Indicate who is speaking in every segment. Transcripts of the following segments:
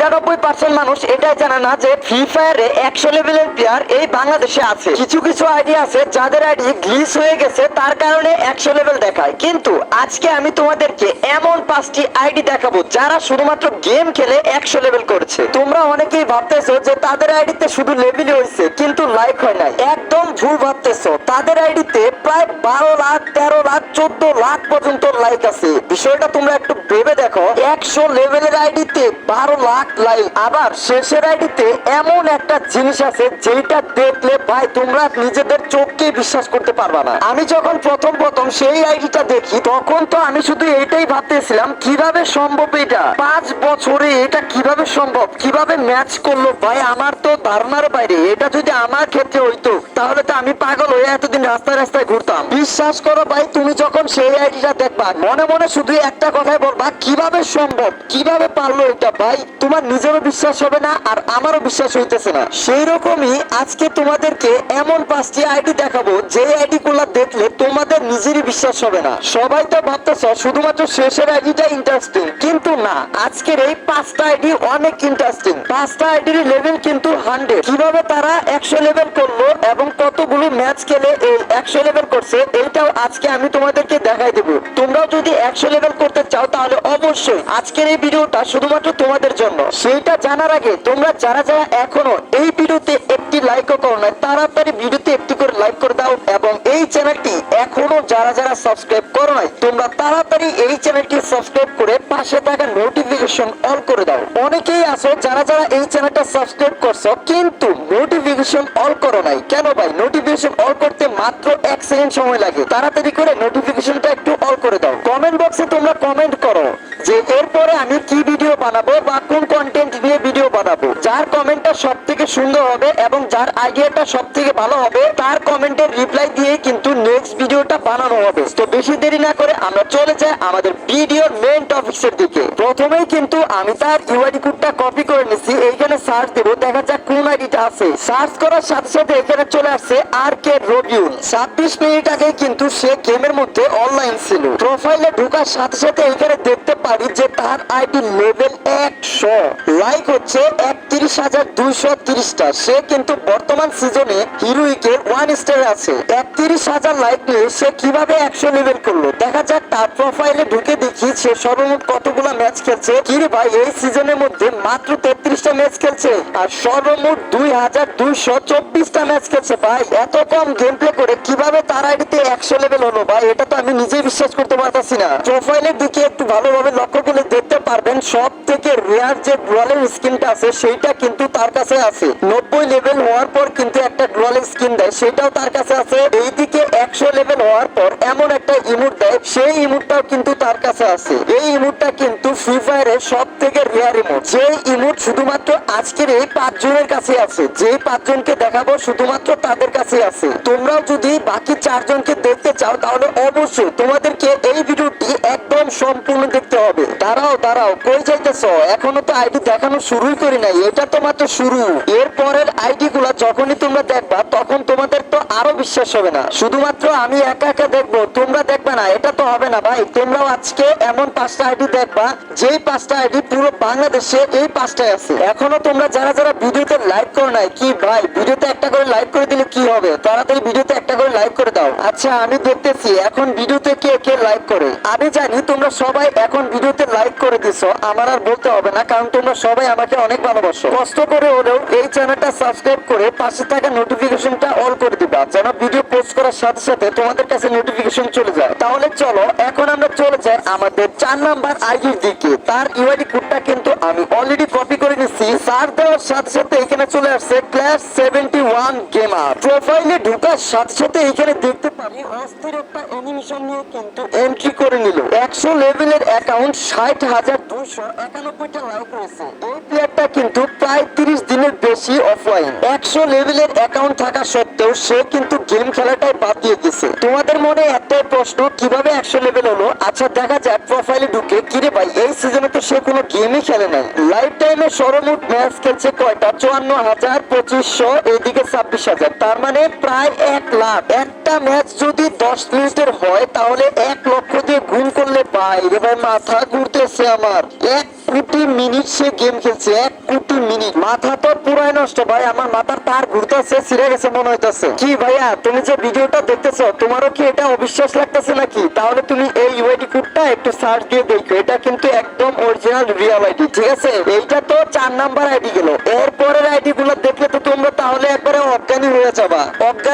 Speaker 1: নিরানব্বই পার্সেন্ট মানুষ এটাই জানে না যে ফ্রি ফায়ারে একশো লেভেলের প্লেয়ার এই বাংলাদেশে আছে। কিছু কিছু আইডি আছে, যাদের আইডি গ্লিচ হয়ে গেছে, তার কারণে একশো লেভেল দেখায়। কিন্তু আজকে আমি তোমাদেরকে এমন পাঁচটি আইডি দেখাবো, যারা শুধুমাত্র গেম খেলে একশো লেভেল করছে। তোমরা অনেকেই ভাবতেছো যে তাদের আইডিতে শুধু লেভেলই হয়েছে কিন্তু লাইক হয় নাই। একদম ভুল ভাবতেছো। তাদের আইডিতে প্রায় বারো লাখ, তেরো লাখ, চোদ্দ লাখ পর্যন্ত লাইক আছে। বিষয়টা তোমরা একটু ভেবে দেখো। একশো লেভেলের আইডিতে বারো লাখ লাইক আবার শেষের আইডিতে এমন একটা জিনিস আছে যেটা দেখলে ভাই তোমরা নিজেদের চোখকে বিশ্বাস করতে পারবা না। আমি যখন প্রথম প্রথম সেই আইডিটা দেখি, তখন তো আমি শুধু ভাবতেছিলাম, কীভাবে সম্ভব এটা? পাঁচ বছরে এটা কীভাবে সম্ভব? কীভাবে ম্যাচ করল? ভাই, আমার তো ধারণার বাইরে। এটা যদি আমার ক্ষেত্রে হইতো, তাহলে তো আমি পাগল হয়ে এতদিন রাস্তায় রাস্তায় ঘুরতাম। বিশ্বাস করো ভাই, তুমি যখন সেই আইডিটা দেখবা, মনে মনে শুধু একটা কথাই বলবা, কীভাবে সম্ভব? কীভাবে পারল এটা? ভাই, তোমার নিজেরও বিশ্বাস হবে না আর আমারও বিশ্বাস হইতেছে না। সেই রকমই আজকে তোমাদেরকে এমন পাঁচটি আইডি দেখাবো, যে আইডি গুলা দেখলে তোমাদের নিজেরই বিশ্বাস হবে না। সবাই তো ভাবতেছ, শুধুমাত্র শেষের আইডিটা ইন্টারেস্টিং কিন্তু না, আজকের এই পাঁচটা আইডি অনেক ইন্টারেস্টিং পাঁচটা আইডির লেভেল কিন্তু হান্ড্রেড কীভাবে তারা একশো লেভেল করল এবং কতগুলো ম্যাচ খেলে এই একশো লেভেল করছে, এইটাও আজকে আমি তোমাদেরকে দেখাই দেবো। তোমরাও যদি একশো লেভেল করতে চাও, তাহলে অবশ্যই আজকের এই ভিডিওটা শুধুমাত্র তোমাদের জন্য। সেইটা জানার আগে তোমরা যারা যারা এখনও এই ভিডিওতে একটি লাইকও করো না তাড়াতাড়ি ভিডিওতে একটি করে লাইক করে দাও এবং এই চ্যানেলটি এখনও যারা যারা সাবস্ক্রাইব করো নাই, তোমরা তাড়াতাড়ি এই চ্যানেলটি সাবস্ক্রাইব করে পাশে থাকা নোটিফিকেশন অন করে দাও। অনেকেই আছো যারা যারা এই চ্যানেলটা সাবস্ক্রাইব করছ, কিন্তু নোটিফিকেশন অল করো নাই। কেন ভাই? নোটিফিকেশন অল করতে মাত্র এক সেকেন্ড সময় লাগে। তাড়াতাড়ি করে নোটিফিকেশনটা একটু অল করে দাও। কমেন্ট বক্সে তোমরা কমেন্ট সুন্দর হবে এবং যার আইডিয়াটা সব থেকে ভালো হবে তার কমেন্টের রিপ্লাই দিয়ে কিন্তু নেক্সট ভিডিওটা বানানো হবে। তো বেশি দেরি না করে আমরা চলে যাই আমাদের ভিডিওর মেইন টপিক্সের দিকে। প্রথমেই কিন্তু আমি তার ইউআইডি কোডটা কপি করে নিছি। এইখানে সার্চ দেবো, দেখা যাক কোন আইডিটা আছে। সার্চ করার সাথে সাথে এখানে চলে আসছে আর কে রবিউল ছাব্বিশ মিনিট আগে কিন্তু সে গেমের মধ্যে অনলাইন ছিল। প্রোফাইলে ঢোকার সাথে সাথে এখানে দেখতে পারি যে তার আইডি লেভেল একশো। লাইক হচ্ছে একত্রিশ হাজার দুইশো তিরিশটা। সে কিন্তু বর্তমান সিজনে হিরোইকে ওয়ান স্টার আছে। একত্রিশ হাজার লাইক নিয়ে সে কীভাবে একশো লেভেল করল। দেখা যাক তার প্রোফাইলে ঢুকে দেখি সে সর্বমোট কতগুলো ম্যাচ খেলছে। কিরে ভাই, এই সিজনের মধ্যে মাত্র তেত্রিশটা ম্যাচ খেলছে আর সর্বমোট দুই হাজার দুইশো চব্বিশটা ম্যাচ খেলছে ভাই। এত কম গেম প্লে করে কীভাবে তার আইডিতে একশো লেভেল হলো ভাই, এটা তো আমি নিজেই বিশ্বাস করতে পারতাছি না। প্রোফাইলের দিকে একটু ভালোভাবে লক্ষ্য করলে দেখতে পারবেন সব থেকে রেয়ার যে গ্লোয়ালের স্কিনটা আছে, সেইটা কিন্তু তার কাছে আছে। নব্বই লেভেল হওয়ার পর কিন্তু একটা গ্লোয়ালের স্কিন দেয় সেটাও তার কাছে আছে। এইদিকে একশো লেভেল হওয়ার পর এমন একটা ইমুট দেয়, সেই ইমুটটাও কিন্তু তার কাছে আছে। এই ইমুটটা কিন্তু ফ্রি ফায়ারের সব থেকে রেয়ার ইমোট। যে ইমুট শুধুমাত্র আজকের এই পাঁচজনের কাছে আছে যে পাঁচজনকে দেখাবো শুধুমাত্র তাদের কাছে আছে। তোমরাও যদি বাকি চারজনকে দেখতে চাও, তাহলে অবশ্যই তোমাদেরকে এই ভিডিওটি একদম সম্পূর্ণ দেখতে হবে। দাঁড়াও দাঁড়াও, কই যাইতেছ? এখনও তো আইডি দেখানো শুরুই করি নাই, এটা তো মাত্র শুরু। এর পরের আইডি গুলা যখনই তোমরা দেখবা, তখন তোমাদের তো আরও বিশ্বাস হবে না। শুধুমাত্র আমি একা একা দেখব, তোমরা দেখবে না, এটা তো হবে না ভাই। তোমরাও আজকে এমন পাঁচটা আইডি দেখবা, যেই পাঁচটা আইডি পুরো বাংলাদেশে এই পাঁচটায় আছে। এখনও তোমরা যারা যারা ভিডিওতে লাইক করো নাই, কি ভাই, ভিডিওতে একটা করে লাইক করে দিলে কি হবে? তাড়াতাড়ি ভিডিওতে একটা করে লাইক করে দাও। আচ্ছা আমি দেখতেছি, এখন ভিডিওতে কে কে লাইক করে? আমি জানি তোমরা সবাই এখন ভিডিওতে লাইক করে দিছো, আমার আর বলতে হবে না, কারণ তোমরা সবাই আমাকে অনেক ভালোবাসো। কষ্ট করে হলেও এই চ্যানেলটা সাবস্ক্রাইব করে পাশে থাকা নোটিফিকেশনটা অল করে দিবা, যেন ভিডিও পোস্ট করার সাথে সাথে তোমাদের কাছে নোটিফিকেশন চলে যায়। তাহলে চলো, এখন আমরা চলে যাই আমাদের চার নাম্বার আইডির দিকে তার ইউআইডি কোডটা কিন্তু আমি অলরেডি কপি করে নিচ্ছি সার দেওয়ার সাথে সাথে এখানে চলে আসছে ক্লাস সেভেন্টি ওয়ান গেমার। প্রোফাইলে ঢুকার সাথে সাথে এখানে দেখতে পারি অস্থির একটা অ্যানিমেশন নিয়ে কিন্তু এন্ট্রি করে নিল। একশো লেভেলের অ্যাকাউন্ট ষাট হাজার দুইশো একানব্বইটা লাইক রয়েছে এই প্লেয়ারটা কিন্তু প্রায় তিরিশ দিনের বেশি অফলাইন একশো লেভেলের অ্যাকাউন্ট থাকা সত্ত্বেও সে কিন্তু গেম খেলাটাই বাদ দিয়ে গেছে তোমাদের মনে একটাই প্রশ্ন, কীভাবে একশো লেভেল হলো? আচ্ছা দেখা যাক প্রোফাইলে ঢুকে, কিরে ভাই, এই সিজনে তো সে কোনো গেমই খেলে নাই। লাইফ টাইমে সর্বমোট ম্যাচ খেলছে কয়টা? চুয়ান্ন হাজার, পঁচিশশো, এদিকে ছাব্বিশ হাজার। তার মানে প্রায় এক লাখ। একটা ম্যাচ যদি দশ মিনিটের হয়, তাহলে এক লক্ষ দিয়ে গুণ করলে ভাই রে ভাই, মাথা ঘুরতেছে আমার। এক কোটি মিনিট সে গেম খেলছে, এক কোটি মিনিট। মাথা তো পুরাই নষ্ট ভাই, আমার মাথার তার ঘুরতেছে ছিঁড়ে গেছে, মনে হইতেছে। কি ভাইয়া, তুমি যে ভিডিওটা দেখতেছো, তোমারও কি এটা অবিশ্বাস লাগতেছে নাকি? তাহলে তুমি এই ইউআইডি কোডটা একটু সার্চ দিয়ে দেখো, এটা কিন্তু একদম অরিজিনাল রিয়েল আইডি ঠিক আছে? এইটা তো চার নাম্বার আইডি গেল। এরপরের আইডি গুলো দেখলে তো তোমরা তাহলে একবারে অজ্ঞানী হয়ে যাবা।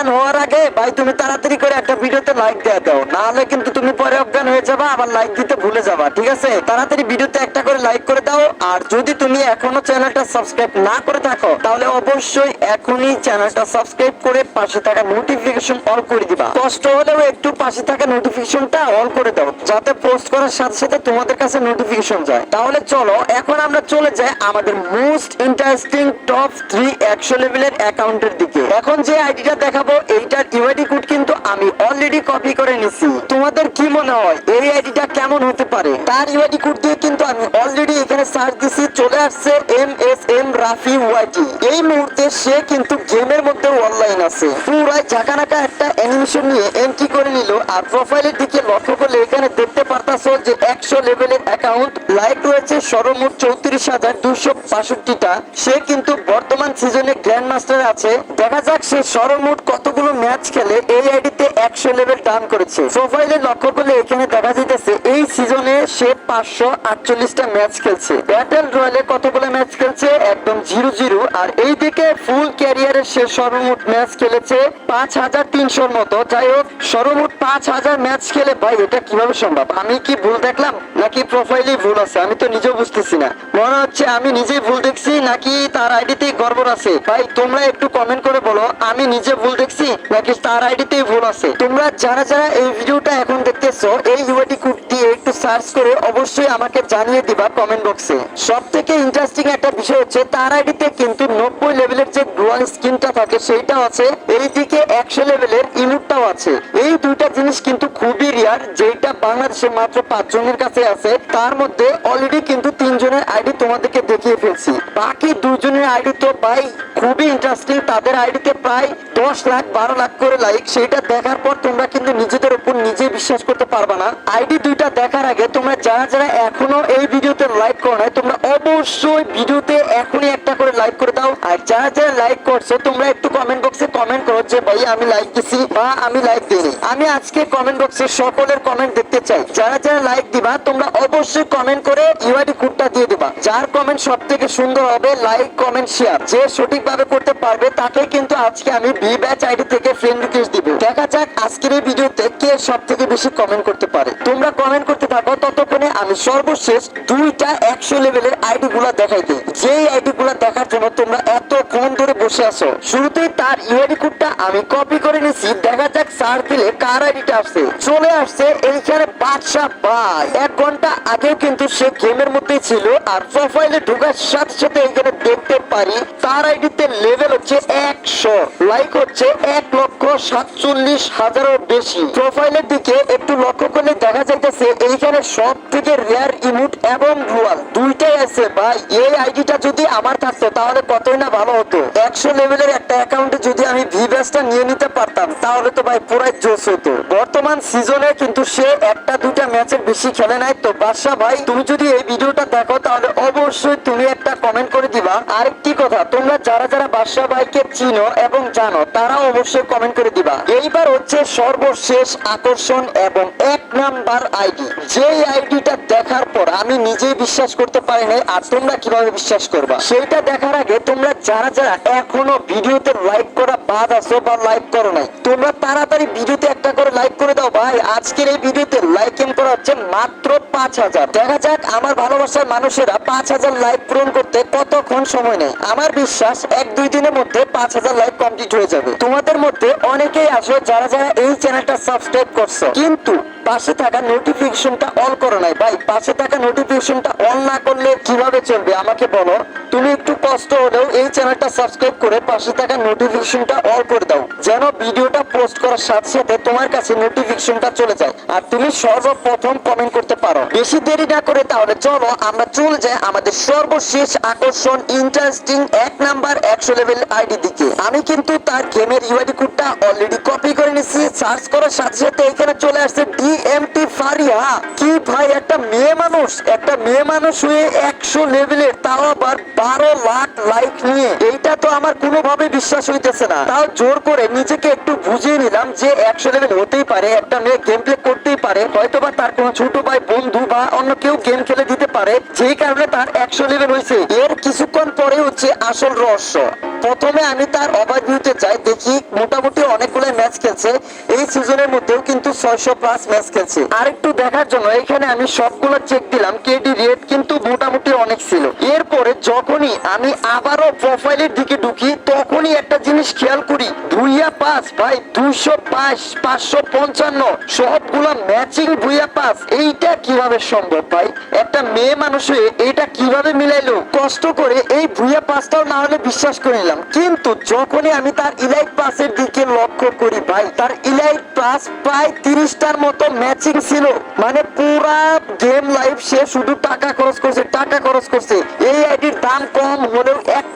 Speaker 1: অজ্ঞান হওয়ার আগে, ভাই, তুমি তাড়াতাড়ি করে একটা ভিডিওতে লাইক দেওয়া দাও। নাহলে কিন্তু তুমি পরে অজ্ঞান হয়ে যাবা, আবার লাইক দিতে ভুলে যাবা, ঠিক আছে? তাড়াতাড়ি ভিডিওতে একটা করে লাইক করে দাও, আর যদি তুমি এখনও চ্যানেলটা সাবস্ক্রাইব না করে থাকো, তাহলে অবশ্যই এখনই চ্যানেলটা সাবস্ক্রাইব করে পাশে থাকা নোটিফিকেশন অল করে দিবা। কষ্ট হলেও একটু পাশে থাকা নোটিফিকেশনটা অল করে দাও, যাতে পোস্ট করার সাথে সাথে তোমাদের কাছে নোটিফিকেশন যায়। তাহলে চলো, এখন আমরা চলে যাই আমাদের মোস্ট ইন্টারেস্টিং টপ থ্রি একশো লেভেলের অ্যাকাউন্টের দিকে। এখন যে আইডিটা দেখাবো এইটার ইউআইডি কোড কিন্তু আমি অলরেডি কপি করে নিছি। তোমাদের কি মনে হয়, এই আইডিটা কেমন হতে পারে? তার ইউআইডি কোড দিয়ে কিন্তু আমি অলরেডি এখানে সার্চ দিছি, চলে আসছে M S M Rafi YT এই মুহূর্তে সে কিন্তু গেমের মধ্যে অনলাইন আছে। পুরাই ঝাঁকানাকা একটা অ্যানিমেশন নিয়ে এন্ট্রি করে নিল, আর প্রোফাইলের দিকে লক্ষ্য করলে এখানে দেখতে পারতাছো যে একশো লেভেলের অ্যাকাউন্ট লাইক রয়েছে সর্বমোট চৌত্রিশ হাজার দুশো বাষট্টিটা। সে কিন্তু বর্তমান সিজনে গ্র্যান্ড মাস্টার আছে। দেখা যাক সে সর্বমোট কতগুলো ম্যাচ খেলে এই আইডিতে একশো লেভেল ডান করেছে। প্রোফাইলে লক্ষ্য করলে এখানে দেখা যাইতেছে, এই সিজনে সে পাঁচশো আটচল্লিশটা ম্যাচ খেলছে। ব্যাটেল রয়্যালে কতগুলো ম্যাচ খেলছে? একদম জিরো জিরো আর এই দিকে ফুল ক্যারিয়ারে সে সর্বমোট ম্যাচ খেলেছে পাঁচ হাজার তিনশোর মতো। যাই হোক সর্বমোট পাঁচ হাজার ম্যাচ খেলে ভাই, এটা কীভাবে সম্ভব? আমি কি ভুল দেখলাম? নাকি প্রোফাইলে ভুল আছে? আমি তো নিজেও বুঝতেছি না। মনে হচ্ছে আমি নিজেই ভুল দেখছি, নাকি তার আইডিতে গড়বড় আছে? ভাই, তোমরা একটু কমেন্ট করে বলো, আমি নিজে ভুল দেখছি নাকি তার আইডিতেই ভুল আছে। তোমরা যারা যারা এই ভিডিওটা এখন দেখতেছো, এই ইউআইডি কোড দিয়ে একটু সার্চ করে অবশ্যই আমাকে জানিয়ে দিবা কমেন্ট বক্সে সব থেকে ইন্টারেস্টিং একটা বিষয় হচ্ছে, তার আইডিতে কিন্তু নব্বই লেভেলের যে গ্লোয়াল স্কিনটা থাকে সেইটা আছে। এইদিকে একশো লেভেলের ইমুটটাও আছে। এই দুইটা জিনিস কিন্তু খুবই রিয়ার যেটা বাংলাদেশে মাত্র পাঁচজনের কাছে আছে। তার মধ্যে অলরেডি কিন্তু তিনজনের আইডি তোমাদেরকে দেখিয়ে ফেলছি। বাকি দুজনের আইডি তো ভাই খুবই ইন্টারেস্টিং তাদের আইডিতে প্রায় দশ লাখ, বারো লাখ করে লাইক সেটা দেখার পর তোমরা কিন্তু নিজেদের উপর নিজে বিশ্বাস করতে পারবা না। আইডি দুইটা দেখার আগে তোমরা যারা যারা এখনও এই ভিডিওতে লাইক করো নাই, তোমরা অবশ্যই ভিডিওতে এখনই একটা করে লাইক করে দাও। আর যারা যারা লাইক করছ, তোমরা একটু কমেন্ট বক্সে কমেন্ট করো যে ভাই আমি লাইক দিছি বা আমি লাইক দিইনি। আমি আজকে কমেন্ট বক্সে সকলের কমেন্ট দেখতে চাই। যারা যারা লাইক দিবা, তোমরা অবশ্যই কমেন্ট করে ইউআইডি কোডটা দিয়ে দিবা। যার কমেন্ট সব থেকে সুন্দর হবে লাইক কমেন্ট শেয়ার যে সঠিকভাবে করতে পারবে তাকে কিন্তু আজকে আমি বি ব্যাচ আইডি থেকে ফ্রেন্ড রিকোয়েস্ট দিব। দেখা যাক আজকের এই ভিডিওতে কে সব থেকে বেশি কমেন্ট করতে পারে। তোমরা কমেন্ট করতে থাকো, ততক্ষণে আমি সর্বশেষ দুইটা একশো লেভেলের আইডি গুলা দেখাই দিই যেই আইডি গুলা দেখার জন্য তোমরা এতক্ষণ ধরে বসে আছো, শুরুতেই তার ইউআইডি কোডটা আমি কপি করে নিছি। দেখা যাক সার দিলে কার আইডিটা আসছে। চলে আসছে এইখানে বাদশা ভাই। এক ঘণ্টা আগেও কিন্তু সে গেমের মধ্যেই ছিল আর প্রোফাইলে ঢোকার সাথে সাথে এখানে দেখতে পারি তার আইডিতে লেভেল হচ্ছে একশো লাইক হচ্ছে এক লক্ষ সাতচল্লিশ হাজারও বেশি। প্রোফাইলের দিকে একটু লক্ষ্য করলে দেখা যাইতেছে এইখানে সব থেকে রেয়ার ইমুট এবং রুয়াল দুইটাই আছে ভাই এই আইডিটা যদি আমার থাকতো, তাহলে কতই না ভালো হতো? একশো লেভেলের একটা অ্যাকাউন্টে যদি আমি ভি ব্যাসটা নিয়ে নিতে পারতাম, তাহলে তো ভাই পুরাই জোশ হতো। বর্তমান সিজনে কিন্তু সে একটা দুইটা ম্যাচের বেশি খেলে নাই তো। বাদশা ভাই, তুমি যদি এই ভিডিওটা দেখো, তাহলে অবশ্যই তুমি একটা কমেন্ট করে দিবা। আরেকটি কথা, তোমরা যারা যারা বাদশা ভাইকে চিনো এবং জানো তারা অবশ্যই কমেন্ট করে দিবা। এইবার হচ্ছে সর্বশেষ আকর্ষণ এবং এক নাম্বার আইডি। যেই আইডিটা দেখার পর আমি নিজেই বিশ্বাস করতে পারি নাই আর তোমরা কীভাবে বিশ্বাস করবা? সেইটা দেখার আগে তোমরা যারা যারা এখনও ভিডিওতে লাইক করা বাদ আছো বা লাইক করো নাই, তোমরা তাড়াতাড়ি ভিডিওতে একটা করে লাইক করে দাও ভাই। আজকের এই ভিডিওতে লাইক করা হচ্ছে মাত্র পাঁচ হাজার। দেখা যাক আমার ভালোবাসার মানুষেরা পাঁচ হাজার লাইক পূরণ করতে কতক্ষণ সময় নেয়। আমার বিশ্বাস এক দুই দিনের মধ্যে পাঁচ হাজার লাইক কমপ্লিট হয়ে যাবে। তোমাদের মধ্যে অনেকেই আসো যারা যারা এই চ্যানেলটা সাবস্ক্রাইব করছ। কিন্তু পাশে থাকা নোটিফিকেশনটা অন করো নাই। ভাই, পাশে থাকা নোটিফিকেশনটা অন না করলে কীভাবে চলবে আমাকে বলো। তুমি একটু কষ্ট হলেও এই চ্যানেলটা সাবস্ক্রাইব করে পাশে থাকা নোটিফিকেশনটা অল করে দাও। যেন ভিডিওটা পোস্ট করার সাথে সাথে তোমার কাছে নোটিফিকেশনটা চলে যায়। আর তুমি সর্বপ্রথম কমেন্ট করতে পারো। বেশি দেরি না করে তাহলে চলো আমরা চলে যাই আমাদের সর্বশেষ আকর্ষণ ইন্টারেস্টিং এক নাম্বার একশো লেভেল আইডি দিকে। আমি কিন্তু তার গেমের ইউআইডি কোডটা অলরেডি কপি করে নিছি সার্চ করার সাথে সাথে এখানে চলে আসছে ডিএমটি ফারিয়া কি ভাই, একটা মেয়ে মানুষ, একটা মেয়ে মানুষ হয়ে একশো লেভেলের তাও আবার বারো লাখ লাইক নিয়ে। এইটা তো আমার কোনোভাবে বিশ্বাস হইতেছে না। তাও জোর করে নিজেকে একটু বুঝিয়ে নিলাম যে একশো লেভেল হতেই পারে, একটা মেয়ে গেম প্লে করতেই পারে হয়তো বা তার কোনো ছোট ভাই, বন্ধু বা অন্য কেউ গেম খেলে দিতে পারে, যেই কারণে তার একশো লেভেল হয়েছে এর কিছুক্ষণ পরে হচ্ছে আসল রহস্য। প্রথমে আমি তার অবাধ ভিউতে চাই দেখি মোটামুটি অনেকগুলো ম্যাচ খেলছে। এই সিজনের মধ্যেও কিন্তু ছয়শো প্লাস ম্যাচ খেলছে। আর একটু দেখার জন্য, এখানে আমি সবগুলো চেক দিলাম। কেডি রেট কিন্তু মোটামুটি অনেক ছিল। এরপরে যখনই আমি আবারও প্রোফাইলের দিকে ঢুকি, তখনই একটা জিনিস খেয়াল করি, ভুইয়া পাস ভাই, দুইশো পাঁচ পাঁচশো পঞ্চান্ন, সবগুলো ম্যাচিং ভুইয়া পাস এইটা কীভাবে সম্ভব, ভাই? একটা মেয়ে মানুষ এইটা কীভাবে মিলাইলো? কষ্ট করে এই ভুইয়া পাসটাও না হলে বিশ্বাস করে নিলাম কিন্তু যখনই আমি তার ইলাইট পাসের দিকে লক্ষ্য করি ভাই, তার ইলাইট পাস প্রায় তিরিশটার মতো ম্যাচিং ছিল। মানে পুরা গেম লাইফ সে শুধু টাকা খরচ করছে, টাকা খরচ করছে। এই আইডির দাম কম হলেও এক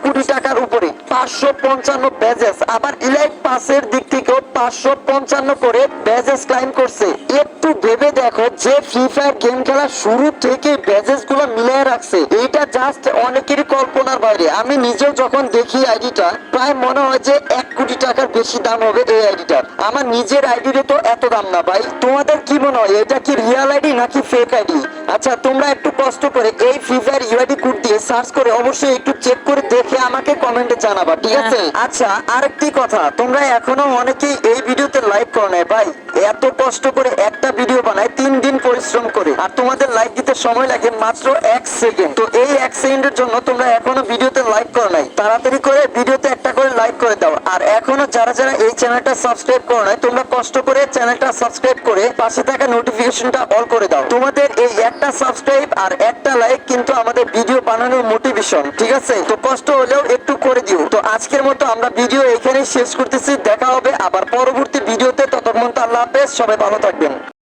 Speaker 1: পাঁচশো পঞ্চান্ন ব্যাজেস আবার ইলাইট পাসের দিক থেকেও পাঁচশো পঞ্চান্ন করে ব্যাজেস ক্লাইম করছে। একটু ভেবে দেখো যে ফ্রি ফায়ার গেম খেলা শুরু থেকে ব্যাজেসগুলো মিলিয়ে রাখছে। এইটা জাস্ট অনেকেরই কল্পনার বাইরে। আমি নিজেও যখন দেখি আইডিটা প্রায় মনে হয় যে এক কোটি টাকার বেশি দাম হবে এই আইডিটার আমার নিজের আইডির তো এত দাম না ভাই। তোমাদের কি মনে হয়, এটা কি রিয়াল আইডি নাকি ফেক আইডি আচ্ছা তোমরা একটু কষ্ট করে এই ফ্রি ফায়ার ইউআইডি কোড দিয়ে সার্চ করে অবশ্যই একটু চেক করে দেখে আমাকে কমেন্টে জানাবা আচ্ছা আরেকটি কথা। তোমরা এখনও অনেকেই এই ভিডিওতে লাইক করো না ভাই, এত কষ্ট করে একটা ভিডিও বানায়, তিন দিন পরিশ্রম করে। আর তোমাদের লাইক দিতে সময় লাগে মাত্র এক সেকেন্ড তো এই এক সেকেন্ডের জন্য তোমরা এখনও ভিডিওতে লাইক করো নাই। তাড়াতাড়ি করে ভিডিওতে করে লাইক করে দাও। আর এখনও যারা যারা এই চ্যানেলটা সাবস্ক্রাইব করো নাই, তোমরা কষ্ট করে চ্যানেলটা সাবস্ক্রাইব করে পাশে থাকা নোটিফিকেশনটা অল করে দাও। তোমাদের এই একটা সাবস্ক্রাইব আর একটা লাইক কিন্তু আমাদের ভিডিও বানানোর মোটিভেশন ঠিক আছে? তো কষ্ট হলেও একটু করে দিও। তো আজকের মতো আমরা ভিডিও এখানেই শেষ করতেছি। দেখা হবে আবার পরবর্তী ভিডিওতে ততক্ষণ তো আল্লাহ হাফেজ, সবাই ভালো থাকবেন।